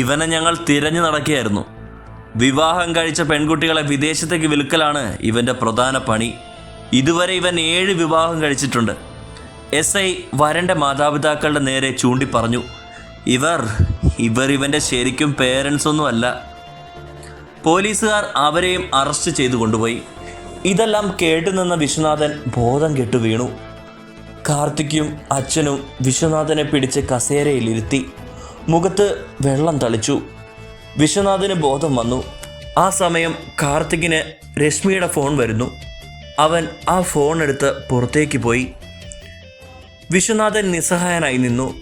ഇവനെ ഞങ്ങൾ തിരഞ്ഞു നടക്കുകയായിരുന്നു. വിവാഹം കഴിച്ച പെൺകുട്ടികളെ വിദേശത്തേക്ക് വിൽക്കലാണ് ഇവന്റെ പ്രധാന പണി. ഇതുവരെ ഇവൻ ഏഴ് വിവാഹം കഴിച്ചിട്ടുണ്ട്. എസ് ഐ വരന്റെ മാതാപിതാക്കളുടെ നേരെ ചൂണ്ടി പറഞ്ഞു ഇവർ ഇവർ ഇവന്റെ ശരിക്കും പേരൻസ് ഒന്നും അല്ല. പോലീസുകാർ അവരെയും അറസ്റ്റ് ചെയ്തു കൊണ്ടുപോയി. ഇതെല്ലാം കേട്ടുനിന്ന വിശ്വനാഥൻ ബോധം കെട്ടു വീണു കാർത്തിക്കും അച്ഛനും വിശ്വനാഥനെ പിടിച്ച് കസേരയിലിരുത്തി. മുഖത്ത് വെള്ളം തളിച്ചു. വിശ്വനാഥിന് ബോധം വന്നു. ആ സമയം കാർത്തികിന് രശ്മിയുടെ ഫോൺ വരുന്നു. അവൻ ആ ഫോൺ എടുത്ത് പുറത്തേക്ക് പോയി. വിശ്വനാഥൻ നിസ്സഹായനായി നിന്നു.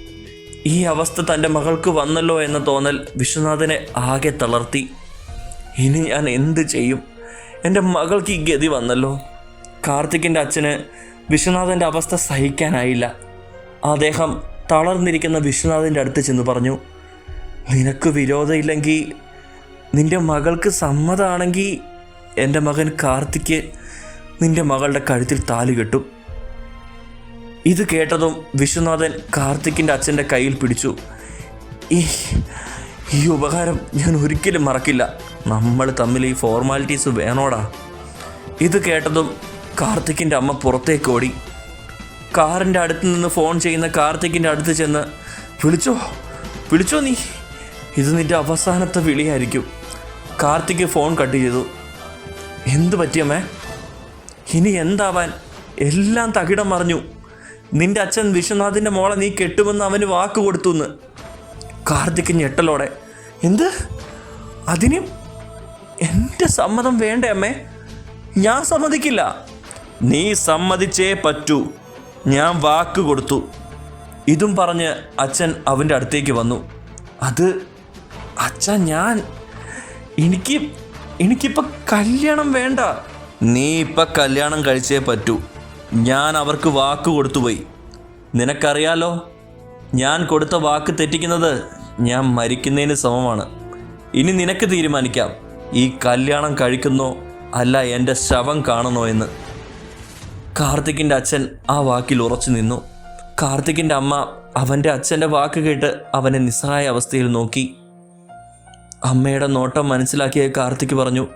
ഈ അവസ്ഥ തന്റെ മകൾക്ക് വന്നല്ലോ എന്ന തോന്നൽ വിശ്വനാഥനെ ആകെ തളർത്തി. ഇനി ഞാൻ എന്ത് ചെയ്യും? എന്റെ മകൾക്ക് ഈ ഗതി വന്നല്ലോ. കാർത്തിക്കിന്റെ അച്ഛന് വിശ്വനാഥന്റെ അവസ്ഥ സഹിക്കാനായില്ല. അദ്ദേഹം തളർന്നിരിക്കുന്ന വിശ്വനാഥന്റെ അടുത്ത് ചെന്ന് പറഞ്ഞു നിനക്ക് വിരോധമില്ലെങ്കിൽ നിന്റെ മകൾക്ക് സമ്മതമാണെങ്കിൽ എന്റെ മകൻ കാർത്തിക്ക് നിന്റെ മകളുടെ കഴുത്തിൽ താലി കെട്ടും. ഇത് കേട്ടതും വിശ്വനാഥൻ കാർത്തിക്കിന്റെ അച്ഛന്റെ കയ്യിൽ പിടിച്ചു ഈ ഈ ഉപകാരം ഞാൻ ഒരിക്കലും മറക്കില്ല. നമ്മൾ തമ്മിൽ ഈ ഫോർമാലിറ്റീസ് വേണോടാ. ഇത് കേട്ടതും കാർത്തിക്കിന്റെ അമ്മ പുറത്തേക്ക് ഓടി കാറിന്റെ അടുത്ത് നിന്ന് ഫോൺ ചെയ്യുന്ന കാർത്തിക്കിന്റെ അടുത്ത് ചെന്ന് വിളിച്ചോ? വിളിച്ചോ നീ? ഇത് നിന്റെ അവസാനത്തെ വിളിയായിരിക്കും. കാർത്തിക് ഫോൺ കട്ട് ചെയ്തു. എന്ത് പറ്റിയമ്മേ ഇനി എന്താവാൻ? എല്ലാം തകിടം മറിഞ്ഞു. നിന്റെ അച്ഛൻ വിശ്വനാഥിന്റെ മോളെ നീ കെട്ടുമെന്ന് അവന് വാക്ക് കൊടുത്തു എന്ന് കാർത്തിക് ഞെട്ടലോടെ എന്ത്? അതിന് എന്റെ സമ്മതം വേണ്ടേ അമ്മേ? ഞാൻ സമ്മതിക്കില്ല. നീ സമ്മതിച്ചേ പറ്റൂ. ഞാൻ വാക്ക് കൊടുത്തു. ഇതും പറഞ്ഞ് അച്ഛൻ അവന്റെ അടുത്തേക്ക് വന്നു. അത് അച്ഛൻ ഞാൻ എനിക്ക് എനിക്കിപ്പോൾ കല്യാണം വേണ്ട. നീ ഇപ്പം കല്യാണം കഴിച്ചേ പറ്റൂ. ഞാൻ അവർക്ക് വാക്ക് കൊടുത്തുപോയി നിനക്കറിയാലോ ഞാൻ കൊടുത്ത വാക്ക് തെറ്റിക്കുന്നത് ഞാൻ മരിക്കുന്നതിന് സമമാണ്. ഇനി നിനക്ക് തീരുമാനിക്കാം. ഈ കല്യാണം കഴിക്കുന്നോ അല്ല എന്റെ ശവം കാണണോ എന്ന്. കാർത്തിക്കിന്റെ അച്ഛൻ ആ വാക്കിൽ ഉറച്ചു നിന്നു. കാർത്തിക്കിന്റെ അമ്മ അവന്റെ അച്ഛന്റെ വാക്ക് കേട്ട് അവനെ നിസ്സഹായ അവസ്ഥയിൽ നോക്കി. അമ്മയുടെ നോട്ടം മനസ്സിലാക്കിയ കാർത്തിക് പറഞ്ഞു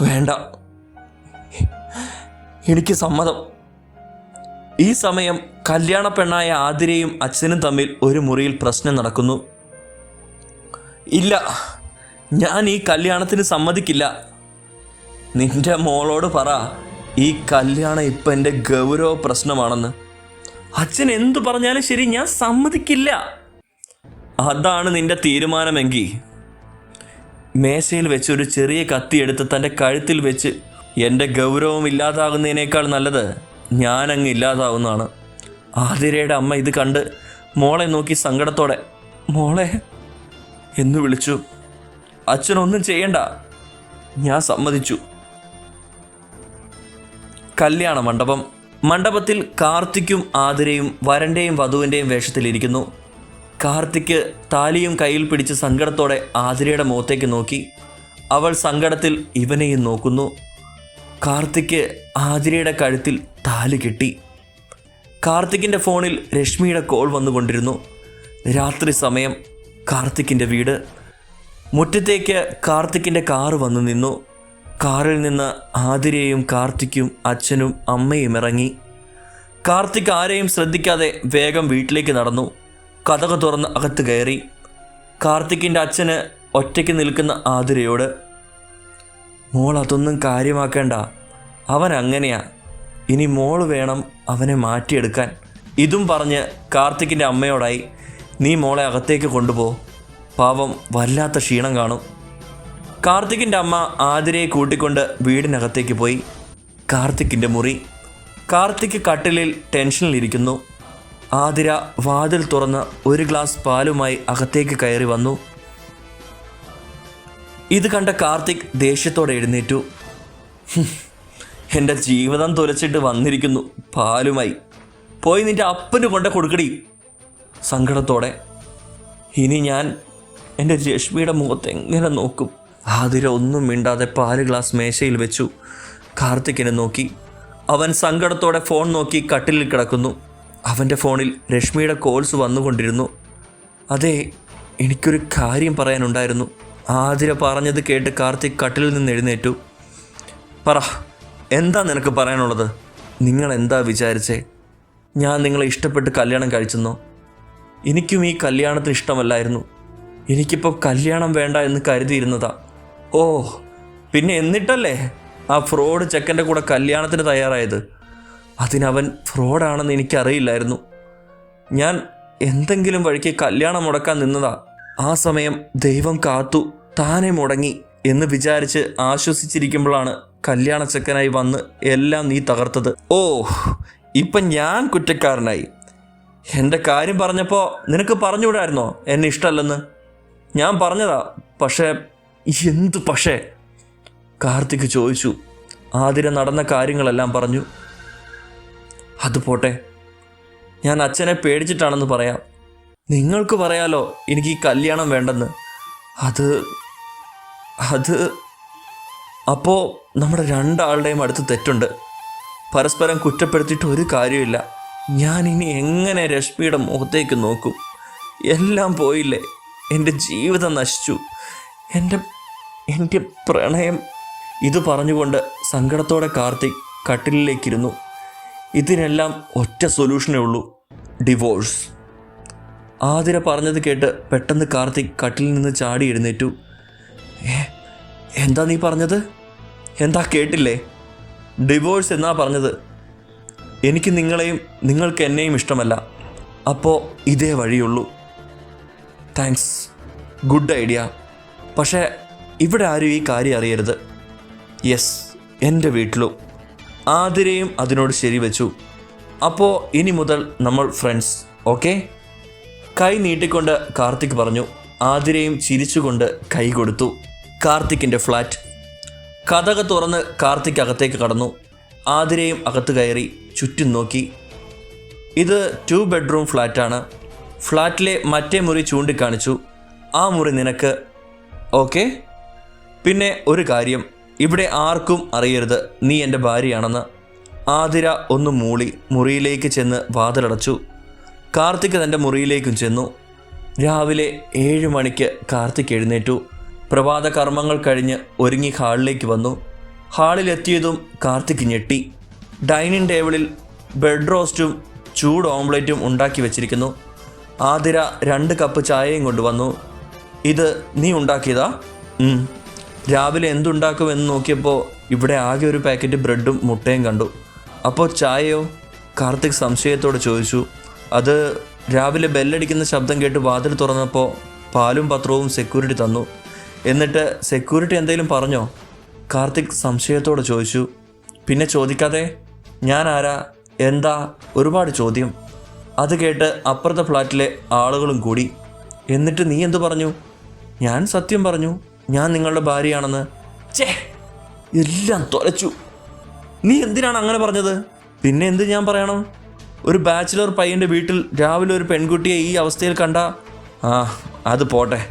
വേണ്ട. എനിക്ക് സമ്മതം. ഈ സമയം കല്യാണ പെണ്ണായ ആതിരയും അച്ഛനും തമ്മിൽ ഒരു മുറിയിൽ പ്രശ്നം നടക്കുന്നു. ഇല്ല ഞാൻ ഈ കല്യാണത്തിന് സമ്മതിക്കില്ല. നിന്റെ മോളോട് പറ ഈ കല്യാണം ഇപ്പം എന്റെ ഗൗരവ പ്രശ്നമാണെന്ന്. അച്ഛൻ എന്തു പറഞ്ഞാലും ശരി ഞാൻ സമ്മതിക്കില്ല. അതാണ് നിന്റെ തീരുമാനമെങ്കിൽ മേശയിൽ വെച്ച് ഒരു ചെറിയ കത്തി എടുത്ത് തന്റെ കഴുത്തിൽ വെച്ച് എന്റെ ഗൗരവം ഇല്ലാതാകുന്നതിനേക്കാൾ നല്ലത് ഞാനങ്ങ് ഇല്ലാതാവുന്നതാണ്. ആതിരയുടെ അമ്മ ഇത് കണ്ട് മോളെ നോക്കി സങ്കടത്തോടെ മോളെ എന്ന് വിളിച്ചു. അച്ഛനൊന്നും ചെയ്യണ്ട. ഞാൻ സമ്മതിച്ചു. കല്യാണ മണ്ഡപം. മണ്ഡപത്തിൽ കാർത്തിക്കും ആതിരയും വരന്റെയും വധുവിന്റെയും വേഷത്തിലിരിക്കുന്നു കാർത്തിക്ക് താലിയും കയ്യിൽ പിടിച്ച് സങ്കടത്തോടെ ആതിരയുടെ മുഖത്തേക്ക് നോക്കി. അവൾ സങ്കടത്തിൽ ഇവനെയും നോക്കുന്നു. കാർത്തിക്ക് ആതിരയുടെ കഴുത്തിൽ താലി കിട്ടി. കാർത്തിക്കിന്റെ ഫോണിൽ രശ്മിയുടെ കോൾ വന്നുകൊണ്ടിരുന്നു. രാത്രി സമയം കാർത്തിക്കിന്റെ വീട്. മുറ്റത്തേക്ക് കാർത്തിക്കിന്റെ കാറ് വന്നു നിന്നു. കാറിൽ നിന്ന് ആതിരയും കാർത്തിക്കും അച്ഛനും അമ്മയും ഇറങ്ങി. കാർത്തിക് ആരെയും ശ്രദ്ധിക്കാതെ വേഗം വീട്ടിലേക്ക് നടന്നു. കഥക തുറന്ന് അകത്ത് കയറി. കാർത്തിക്കിന്റെ അച്ഛന് ഒറ്റയ്ക്ക് നിൽക്കുന്ന ആതിരയോട് മോൾ അതൊന്നും കാര്യമാക്കേണ്ട. അവൻ അങ്ങനെയാ. ഇനി മോൾ വേണം അവനെ മാറ്റിയെടുക്കാൻ. ഇതും പറഞ്ഞ് കാർത്തിക്കിന്റെ അമ്മയോടായി നീ മോളെ അകത്തേക്ക് കൊണ്ടുപോ. പാവം വല്ലാത്ത ക്ഷീണം കാണും. കാർത്തിക്കിന്റെ അമ്മ ആതിരയെ കൂട്ടിക്കൊണ്ട് വീടിനകത്തേക്ക് പോയി. കാർത്തിക്കിന്റെ മുറി. കാർത്തിക് കട്ടിലിൽ ടെൻഷനിലിരിക്കുന്നു. ആതിര വാതിൽ തുറന്ന് ഒരു ഗ്ലാസ് പാലുമായി അകത്തേക്ക് കയറി വന്നു. ഇത് കണ്ട കാർത്തിക് ദേഷ്യത്തോടെ എഴുന്നേറ്റു. എന്റെ ജീവിതം തുലച്ചിട്ട് വന്നിരിക്കുന്നു പാലുമായി. പോയി നിന്റെ അപ്പന് കൊണ്ട കൊടുക്കടി. സങ്കടത്തോടെ. ഇനി ഞാൻ എന്റെ രശ്മിയുടെ മുഖത്ത് എങ്ങനെ നോക്കും? ആതിര ഒന്നും മിണ്ടാതെ പാൽ ഗ്ലാസ് മേശയിൽ വെച്ചു. കാർത്തിക്കിനെ നോക്കി. അവൻ സങ്കടത്തോടെ ഫോൺ നോക്കി കട്ടിലിൽ കിടക്കുന്നു. അവന്റെ ഫോണിൽ രശ്മിയുടെ കോൾസ് വന്നുകൊണ്ടിരുന്നു. അതെ എനിക്കൊരു കാര്യം പറയാനുണ്ടായിരുന്നു. ആതിര പറഞ്ഞത് കേട്ട് കാർത്തിക് കട്ടിലിൽ നിന്ന് എഴുന്നേറ്റു. പറ എന്താ നിനക്ക് പറയാനുള്ളത്? നിങ്ങൾ എന്താ വിചാരിച്ചേ? ഞാൻ നിങ്ങളെ ഇഷ്ടപ്പെട്ട് കല്യാണം കഴിച്ചെന്നോ? എനിക്കും ഈ കല്യാണത്തിന് ഇഷ്ടമല്ലായിരുന്നു. എനിക്കിപ്പോൾ കല്യാണം വേണ്ട എന്ന് കരുതിയിരുന്നതാ. ഓ പിന്നെ എന്നിട്ടല്ലേ ആ ഫ്രോഡ് ചെക്കന്റെ കൂടെ കല്യാണത്തിന് തയ്യാറായത്? അതിനവൻ ഫ്രോഡാണെന്ന് എനിക്കറിയില്ലായിരുന്നു. ഞാൻ എന്തെങ്കിലും വഴിക്ക് കല്യാണം മുടക്കാൻ നിന്നതാ. ആ സമയം ദൈവം കാത്തു താനെ മുടങ്ങി എന്ന് വിചാരിച്ച് ആശ്വസിച്ചിരിക്കുമ്പോഴാണ് കല്യാണ ചെക്കനായി വന്ന് എല്ലാം നീ തകർത്തത്. ഓ ഇപ്പം ഞാൻ കുറ്റക്കാരനായി. എന്റെ കാര്യം പറഞ്ഞപ്പോൾ നിനക്ക് പറഞ്ഞുവിടായിരുന്നോ എന്നെ ഇഷ്ടമല്ലെന്ന് ഞാൻ പറഞ്ഞതാ പക്ഷേ എന്ത് പക്ഷേ? കാർത്തിക് ചോദിച്ചു. ആതിര നടന്ന കാര്യങ്ങളെല്ലാം പറഞ്ഞു. അത് പോട്ടെ. ഞാൻ അച്ഛനെ പേടിച്ചിട്ടാണെന്ന് പറയാം. നിങ്ങൾക്ക് പറയാലോ എനിക്ക് ഈ കല്യാണം വേണ്ടെന്ന്. അത് അത് അപ്പോൾ നമ്മുടെ രണ്ടാളുടെയും അടുത്ത് തെറ്റുണ്ട്. പരസ്പരം കുറ്റപ്പെടുത്തിയിട്ട് ഒരു കാര്യമില്ല ഞാൻ ഇനി എങ്ങനെ രശ്മിയുടെ മുഖത്തേക്ക് നോക്കും? എല്ലാം പോയില്ലേ? എന്റെ ജീവിതം നശിച്ചു. എന്റെ എന്റെ പ്രണയം. ഇത് പറഞ്ഞുകൊണ്ട് സങ്കടത്തോടെ കാർത്തിക് കട്ടിലിലേക്കിരുന്നു. ഇതിനെല്ലാം ഒറ്റ സൊല്യൂഷനേ ഉള്ളൂ ഡിവോഴ്സ് ആതിര പറഞ്ഞത് കേട്ട് പെട്ടെന്ന് കാർത്തിക് കട്ടിലിൽ നിന്ന് ചാടി എഴുന്നേറ്റു. എന്താ നീ പറഞ്ഞത്? എന്താ കേട്ടില്ലേ? ഡിവോഴ്സ് എന്നാ പറഞ്ഞത്? എനിക്ക് നിങ്ങളെയും നിങ്ങൾക്ക് എന്നെയും ഇഷ്ടമല്ല. അപ്പോൾ ഇതേ വഴിയുള്ളൂ. താങ്ക്സ് ഗുഡ് ഐഡിയ പക്ഷേ ഇവിടെ ആരും ഈ കാര്യം അറിയരുത്. യെസ് എന്റെ വീട്ടിലും ആതിരയും അതിനോട് ശരി ശരിവെച്ചു അപ്പോൾ ഇനി മുതൽ നമ്മൾ ഫ്രണ്ട്സ് ഓക്കെ കൈ നീട്ടിക്കൊണ്ട് കാർത്തിക് പറഞ്ഞു ആതിരയും ചിരിച്ചുകൊണ്ട് കൈ കൊടുത്തു. കാർത്തിക്കിന്റെ ഫ്ലാറ്റ് കഥക തുറന്ന് കാർത്തിക് അകത്തേക്ക് കടന്നു. ആതിരയും അകത്ത് കയറി ചുറ്റും നോക്കി. ഇത് ടു ബെഡ്റൂം ഫ്ലാറ്റാണ് ഫ്ലാറ്റിലെ മറ്റേ മുറി ചൂണ്ടിക്കാണിച്ചു. ആ മുറി നിനക്ക് ഓക്കെ പിന്നെ ഒരു കാര്യം ഇവിടെ ആർക്കും അറിയരുത് നീ എന്റെ ഭാര്യയാണെന്ന്. ആതിര ഒന്ന് മൂളി മുറിയിലേക്ക് ചെന്ന് വാതിലടച്ചു. കാർത്തിക് തന്റെ മുറിയിലേക്കും ചെന്നു. രാവിലെ ഏഴ് മണിക്ക് കാർത്തിക് എഴുന്നേറ്റു. പ്രഭാത കർമ്മങ്ങൾ കഴിഞ്ഞ് ഒരുങ്ങി ഹാളിലേക്ക് വന്നു. ഹാളിലെത്തിയതും കാർത്തിക് ഞെട്ടി. ഡൈനിങ് ടേബിളിൽ ബ്രെഡ് റോസ്റ്റും ചൂട് ഓംലെറ്റും ഉണ്ടാക്കി വെച്ചിരിക്കുന്നു. ആതിര രണ്ട് കപ്പ് ചായയും കൊണ്ടുവന്നു. ഇത് നീ ഉണ്ടാക്കിയതാ. രാവിലെ എന്തുണ്ടാക്കുമെന്ന് നോക്കിയപ്പോൾ ഇവിടെ ആകെ ഒരു പാക്കറ്റ് ബ്രെഡും മുട്ടയും കണ്ടു. അപ്പോൾ ചായയോ? കാർത്തിക് സംശയത്തോടെ ചോദിച്ചു. അത് രാവിലെ ബെല്ലടിക്കുന്ന ശബ്ദം കേട്ട് വാതിൽ തുറന്നപ്പോൾ പാലും പത്രവും സെക്യൂരിറ്റി തന്നു. എന്നിട്ട് സെക്യൂരിറ്റി എന്തെങ്കിലും പറഞ്ഞോ? കാർത്തിക് സംശയത്തോടെ ചോദിച്ചു. പിന്നെ ചോദിക്കാതെ ഞാൻ ആരാ? എന്താ? ഒരുപാട് ചോദ്യം. അത് കേട്ട് അപ്പുറത്തെ ഫ്ലാറ്റിലെ ആളുകളും കൂടി. എന്നിട്ട് നീ എന്തു പറഞ്ഞു? ഞാൻ സത്യം പറഞ്ഞു. ഞാൻ നിങ്ങളുടെ ഭാര്യയാണെന്ന്? ചേ എല്ലാം തുലച്ചു. നീ എന്തിനാണ് അങ്ങനെ പറഞ്ഞത്? പിന്നെ എന്ത് ഞാൻ പറയണം? ഒരു ബാച്ചിലർ പയ്യന്റെ വീട്ടിൽ രാവിലെ ഒരു പെൺകുട്ടിയെ ഈ അവസ്ഥയിൽ കണ്ട ആ അത് പോട്ടെ.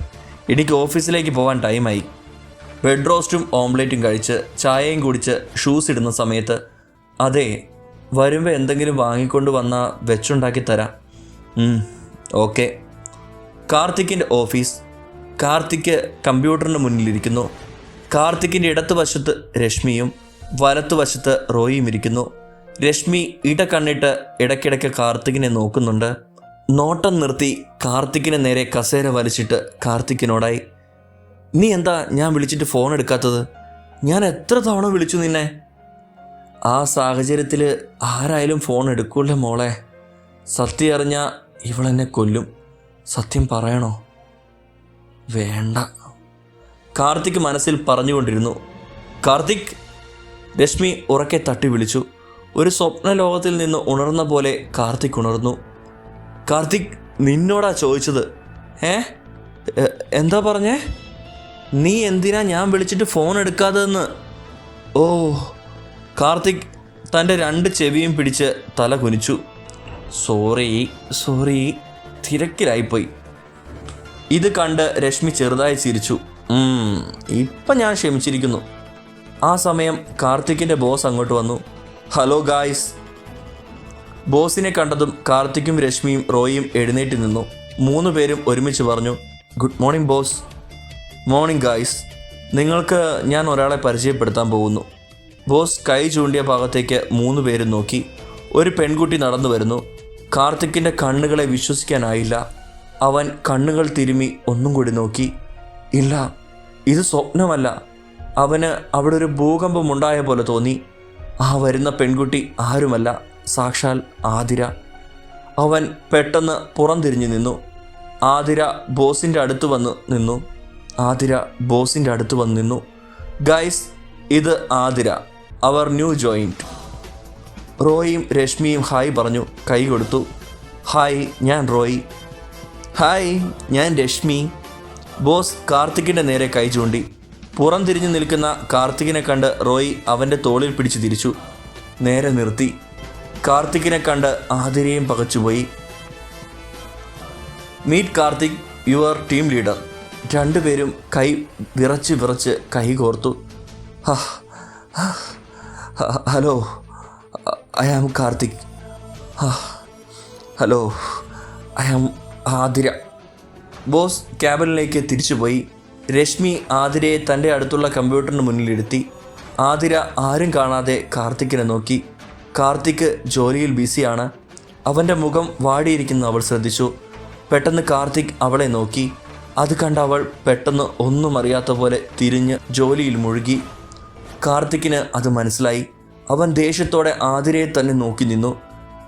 എനിക്ക് ഓഫീസിലേക്ക് പോകാൻ ടൈമായി. ബ്രെഡ് റോസ്റ്റും ഓംലേറ്റും കഴിച്ച് ചായയും കുടിച്ച് ഷൂസ് ഇടുന്ന സമയത്ത് അതെ വരുമ്പോൾ എന്തെങ്കിലും വാങ്ങിക്കൊണ്ട് വന്നാൽ വെച്ചുണ്ടാക്കി തരാം. ഓക്കെ. കാർത്തിക്കിന്റെ ഓഫീസ് കാർത്തിക് കമ്പ്യൂട്ടറിന് മുന്നിലിരിക്കുന്നു. കാർത്തിക്കിന്റെ ഇടത്തുവശത്ത് രശ്മിയും വലത്തുവശത്ത് റോയിയും ഇരിക്കുന്നു. രശ്മി ഇട കണ്ണിട്ട് ഇടയ്ക്കിടയ്ക്ക് കാർത്തികിനെ നോക്കുന്നുണ്ട്. നോട്ടം നിർത്തി കാർത്തിക്കിനെ നേരെ കസേര വലിച്ചിട്ട് കാർത്തിക്കിനോടായി നീ എന്താ ഞാൻ വിളിച്ചിട്ട് ഫോൺ എടുക്കാത്തത്? ഞാൻ എത്ര തവണ വിളിച്ചു നിന്നെ? ആ സാഹചര്യത്തിൽ ആരായാലും ഫോൺ എടുക്കൂല മോളെ? സത്യം അറിഞ്ഞാൽ ഇവളെന്നെ കൊല്ലും. സത്യം പറയണോ? വേണ്ട. കാർത്തിക് മനസ്സിൽ പറഞ്ഞുകൊണ്ടിരുന്നു. കാർത്തിക് രശ്മി ഉറക്കെ തട്ടി വിളിച്ചു. ഒരു സ്വപ്ന ലോകത്തിൽ നിന്ന് ഉണർന്ന പോലെ കാർത്തിക് ഉണർന്നു. കാർത്തിക് നിന്നോടാ ചോദിച്ചത്. ഏ? എന്താ പറഞ്ഞേ? നീ എന്തിനാ ഞാൻ വിളിച്ചിട്ട് ഫോൺ എടുക്കാതെന്ന്? ഓ കാർത്തിക് തന്റെ രണ്ട് ചെവിയും പിടിച്ച് തല കുനിച്ചു. സോറി സോറി തിരക്കിലായിപ്പോയി. ഇത് കണ്ട് രശ്മി ചെറുതായി ചിരിച്ചു. "ഉം, ഇപ്പം ഞാൻ ക്ഷമിച്ചിരിക്കുന്നു. ആ സമയം കാർത്തിക്കിന്റെ ബോസ് അങ്ങോട്ട് വന്നു. Hello guys. ബോസിനെ കണ്ടതും കാർത്തിക്കും രശ്മിയും റോയിയും എഴുന്നേറ്റ് നിന്നു. മൂന്ന് പേരും ഒരുമിച്ച് പറഞ്ഞു good morning boss. Morning guys. നിങ്ങൾക്ക് ഞാൻ ഒരാളെ പരിചയപ്പെടുത്താൻ പോകുന്നു. ബോസ് കൈ ചൂണ്ടിയ ഭാഗത്തേക്ക് മൂന്ന് പേരും നോക്കി. ഒരു പെൺകുട്ടി നടന്നു വരുന്നു. കാർത്തിക്കിന്റെ കണ്ണുകളെ വിശ്വസിക്കാനായില്ല. അവൻ കണ്ണുകൾ തിരുമി ഒന്നും കൂടി നോക്കി. ഇല്ല ഇത് സ്വപ്നമല്ല. അവന് അവിടെ ഒരു ഭൂകമ്പമുണ്ടായ പോലെ തോന്നി. ആ വരുന്ന പെൺകുട്ടി ആരുമല്ല സാക്ഷാൽ ആതിര. അവൻ പെട്ടെന്ന് പുറംതിരിഞ്ഞു നിന്നു. ആതിര ബോസിന്റെ അടുത്ത് വന്ന് നിന്നു. ആതിര ബോസിന്റെ അടുത്ത് വന്ന് നിന്നു. ഗൈസ് ഇത് ആതിര അവർ ന്യൂ ജോയിന്റ്. റോയിയും രശ്മിയും ഹായ് പറഞ്ഞു കൈ കൊടുത്തു. ഹായ് ഞാൻ റോയി. ഹായ് ഞാൻ രശ്മി. ബോസ് കാർത്തിക്കിന്റെ നേരെ കൈ ചൂണ്ടി. പുറം തിരിഞ്ഞു നിൽക്കുന്ന കാർത്തികിനെ കണ്ട് റോയ് അവന്റെ തോളിൽ പിടിച്ചു തിരിച്ചു. നേരെ നിർത്തി. കാർത്തിക്കിനെ കണ്ട് ആതിരയും പകച്ചുപോയി meet Karthik your team leader. രണ്ടുപേരും കൈ വിറച്ച് വിറച്ച് കൈ കോർത്തു. Hello I am Karthik. Hello I am Athira. Boss ക്യാബിനിലേക്ക് തിരിച്ചുപോയി. രശ്മി ആതിരയെ തന്റെ അടുത്തുള്ള കമ്പ്യൂട്ടറിന് മുന്നിലിരുത്തി. ആതിര ആരും കാണാതെ കാർത്തിക്കിനെ നോക്കി. കാർത്തിക് ജോലിയിൽ ബിസിയാണ്. അവന്റെ മുഖം വാടിയിരിക്കുന്ന അവൾ ശ്രദ്ധിച്ചു. പെട്ടെന്ന് കാർത്തിക് അവളെ നോക്കി. അത് കണ്ട അവൾ പെട്ടെന്ന് ഒന്നും അറിയാത്ത പോലെ തിരിഞ്ഞ് ജോലിയിൽ മുഴുകി. കാർത്തിക്കിന് അത് മനസ്സിലായി. അവൻ ദേഷ്യത്തോടെ ആതിരയെ തന്നെ നോക്കി നിന്നു.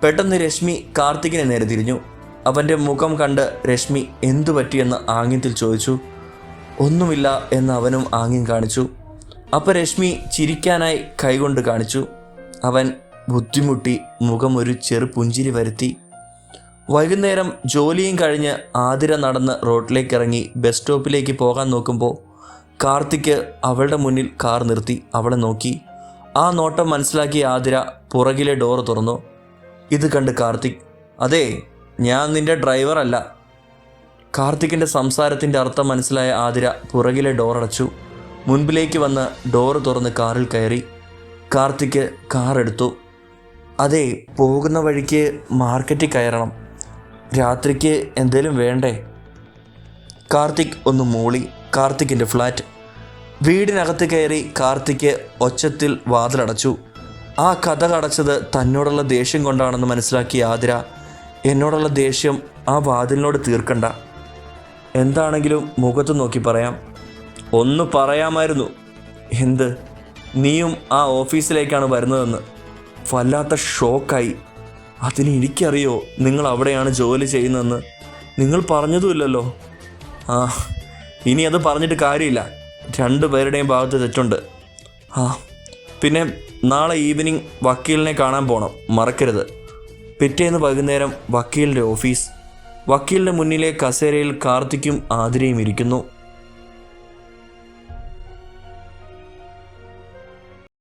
പെട്ടെന്ന് രശ്മി കാർത്തിക്കിനെ നേരെ തിരിഞ്ഞു. അവന്റെ മുഖം കണ്ട് രശ്മി എന്തു പറ്റിയെന്ന് ആംഗ്യത്തിൽ ചോദിച്ചു. ഒന്നുമില്ല എന്ന് അവനും ആംഗ്യം കാണിച്ചു. അപ്പം രശ്മി ചിരിക്കാനായി കൈകൊണ്ട് കാണിച്ചു. അവൻ ബുദ്ധിമുട്ടി മുഖം ഒരു ചെറു പുഞ്ചിരി വരുത്തി. വൈകുന്നേരം ജോലിയും കഴിഞ്ഞ് ആതിര നടന്ന് റോഡിലേക്ക് ഇറങ്ങി ബസ് സ്റ്റോപ്പിലേക്ക് പോകാൻ നോക്കുമ്പോൾ കാർത്തിക് അവളുടെ മുന്നിൽ കാർ നിർത്തി അവളെ നോക്കി. ആ നോട്ടം മനസ്സിലാക്കിയ ആതിര പുറകിലെ ഡോർ തുറന്നു. ഇത് കണ്ട് കാർത്തിക് അതെ ഞാൻ നിന്റെ ഡ്രൈവറല്ല കാർത്തിക്കിന്റെ സംസാരത്തിന്റെ അർത്ഥം മനസ്സിലായ ആതിര പുറകിലെ അടച്ചു. മുൻപിലേക്ക് വന്ന് ഡോർ തുറന്ന് കാറിൽ കയറി. കാർത്തിക്ക് കാർ എടുത്തു. അതെ പോകുന്ന വഴിക്ക് മാർക്കറ്റിൽ കയറണം. രാത്രിക്ക് എന്തേലും വേണ്ടേ? കാർത്തിക് ഒന്ന് മൂളി. കാർത്തിക്കിന്റെ ഫ്ലാറ്റ്. വീടിനകത്ത് കയറി കാർത്തിക് ഒച്ചത്തിൽ വാതിലടച്ചു. ആ കഥ കടച്ചത് തന്നോടുള്ള ദേഷ്യം കൊണ്ടാണെന്ന് മനസ്സിലാക്കിയ ആതിര എന്നോടുള്ള ദേഷ്യം ആ വാതിലിനോട് തീർക്കണ്ട. എന്താണെങ്കിലും മുഖത്ത് നോക്കി പറയാം. ഒന്ന് പറയാമായിരുന്നു. എന്ത്? നീയും ആ ഓഫീസിലേക്കാണ് വരുന്നതെന്ന്. വല്ലാത്ത ഷോക്കായി. അതിന് എനിക്കറിയോ നിങ്ങൾ അവിടെയാണ് ജോലി ചെയ്യുന്നതെന്ന്. നിങ്ങൾ പറഞ്ഞതുമില്ലല്ലോ. ആ ഇനി അത് പറഞ്ഞിട്ട് കാര്യമില്ല. രണ്ടു പേരുടെയും ഭാഗത്ത് തെറ്റുണ്ട്. ആ പിന്നെ നാളെ ഈവനിങ് വക്കീലിനെ കാണാൻ പോകണം മറക്കരുത്. പിറ്റേന്ന് വൈകുന്നേരം വക്കീലിന്റെ ഓഫീസ്. വക്കീലിന്റെ മുന്നിലെ കസേരയിൽ കാർത്തിക്കും ആതിരയും ഇരിക്കുന്നു.